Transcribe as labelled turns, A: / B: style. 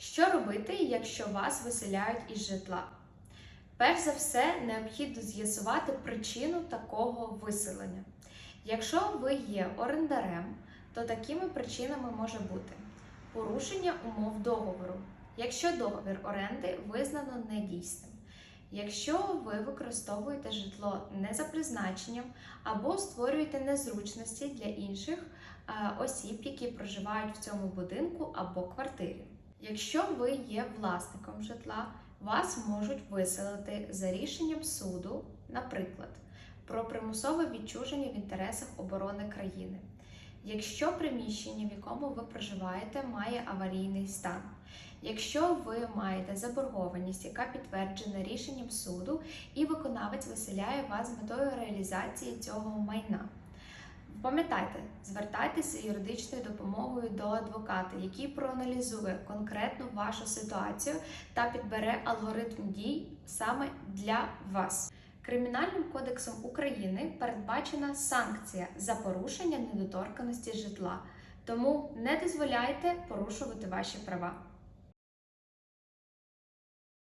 A: Що робити, якщо вас виселяють із житла? Перш за все, необхідно з'ясувати причину такого виселення. Якщо ви є орендарем, то такими причинами може бути порушення умов договору, якщо договір оренди визнано недійсним, якщо ви використовуєте житло не за призначенням або створюєте незручності для інших осіб, які проживають в цьому будинку або квартирі. Якщо ви є власником житла, вас можуть виселити за рішенням суду, наприклад, про примусове відчуження в інтересах оборони країни. Якщо приміщення, в якому ви проживаєте, має аварійний стан, якщо ви маєте заборгованість, яка підтверджена рішенням суду, і виконавець виселяє вас з метою реалізації цього майна. Пам'ятайте, звертайтеся юридичною допомогою до адвоката, який проаналізує конкретну вашу ситуацію та підбере алгоритм дій саме для вас. Кримінальним кодексом України передбачена санкція за порушення недоторканості житла, тому не дозволяйте порушувати ваші права.